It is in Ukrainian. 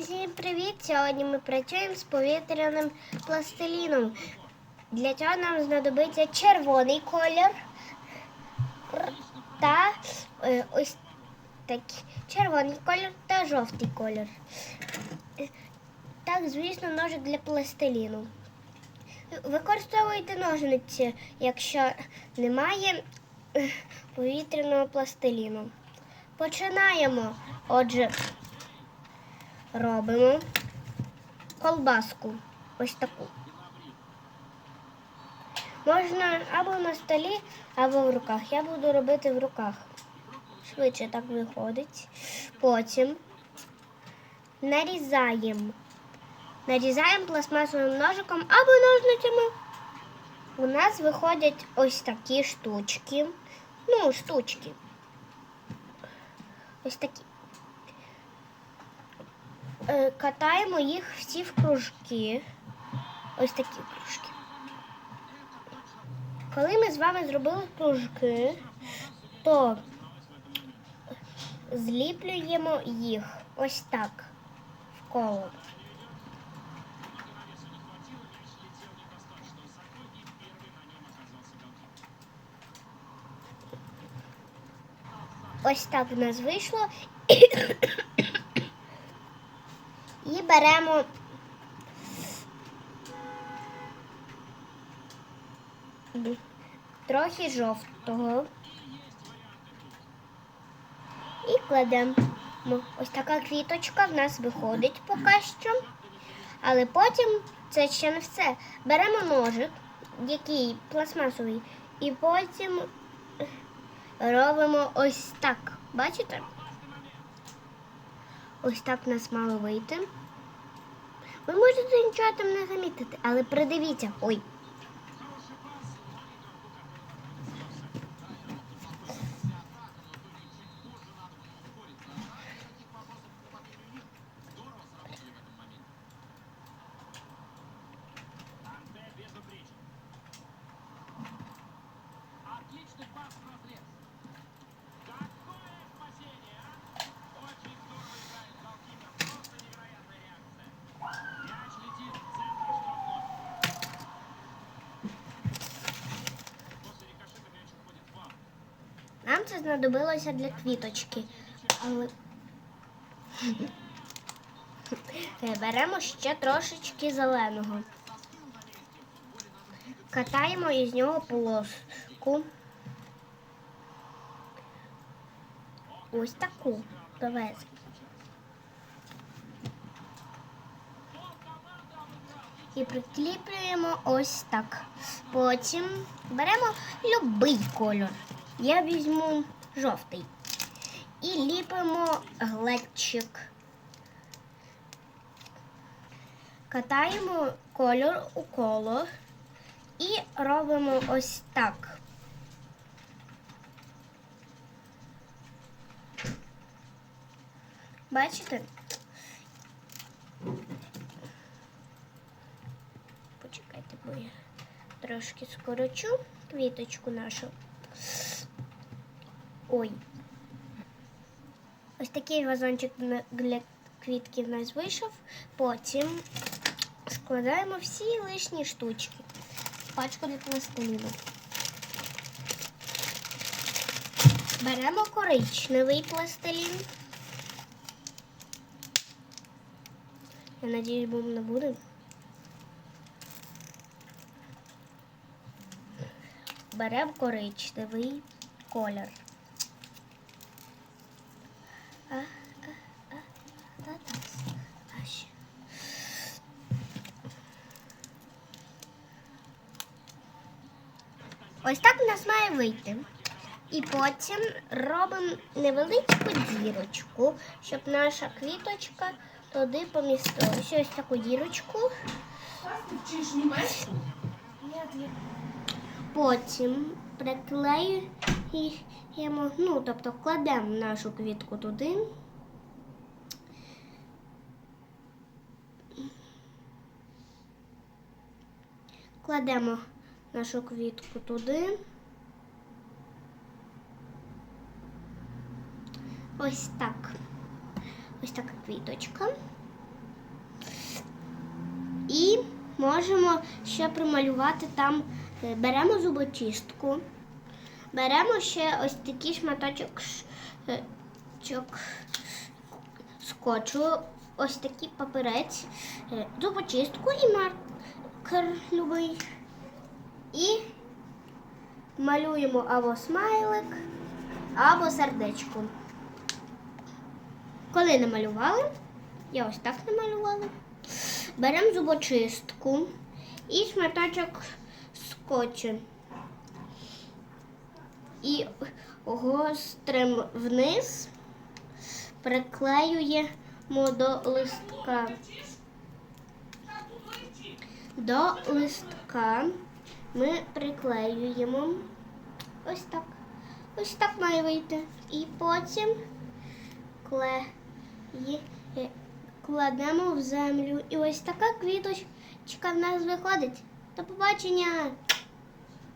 Всім привіт! Сьогодні ми працюємо з повітряним пластиліном. Для цього нам знадобиться червоний колір та е, ось такий червоний колір та жовтий колір. Так, звісно, ножик для пластиліну. Використовуйте ножниці, якщо немає е, повітряного пластиліну. Починаємо. Отже, робимо колбаску. Ось таку. Можна або на столі, або в руках. Я буду робити в руках. Швидше так виходить. Потім нарізаємо. Нарізаємо пластмасовим ножиком або ножницями. У нас виходять ось такі штучки. Ну, штучки. Ось такі. Е, Катаємо їх всі в кружки. Ось такі кружки. Коли ми з вами зробили кружки, то зліплюємо їх ось так в коло. Ось так в нас вийшло. Беремо трохи жовтого. І кладемо. Ось така квіточка в нас виходить поки що. Але потім це ще не все. Беремо ножик, який пластмасовий, і потім робимо ось так. Бачите? Ось так в нас мало вийти. Ви можете нічого там не замітити, але придивіться. Ой. Знадобилося для квіточки. Але Е, беремо ще трошечки зеленого. Катаємо із нього полоску. Ось таку. Давай. І прикріплюємо ось так. Потім беремо будь-який кольор. Я візьму жовтий. І ліпимо глечик. Катаємо кольор у коло і робимо ось так. Бачите? Почекайте, бо я трошки скорочу квіточку нашу. Ой. Ось такий вазончик для квітки в нас вийшов. Потім складаємо всі лишні штучки. Пачку для пластиліну. Беремо коричневий пластилін. Я надіюсь, бум не буде. Беремо коричневий колір. Ось так у нас має вийти. І потім робимо невеличку дірочку, щоб наша квіточка туди помістилася. Ось таку дірочку. Потім приклеюємо, ну, тобто кладемо нашу квітку туди. Кладемо нашу квітку туди. Ось так. Ось така квіточка. І можемо ще прималювати там. е, Беремо зубочистку, беремо ще ось такий шматочок е, скотчу, ось такий папірець, е, зубочистку і маркер любий. Малюємо або смайлик, або сердечко. Коли намалювали, я ось так намалювала. Беремо зубочистку і шматочок скотчу. І гострим вниз приклеюємо до листка. До листка ми приклеюємо ось так. Ось так має вийти. І потім кладемо в землю. І ось така квіточка в нас виходить. До побачення!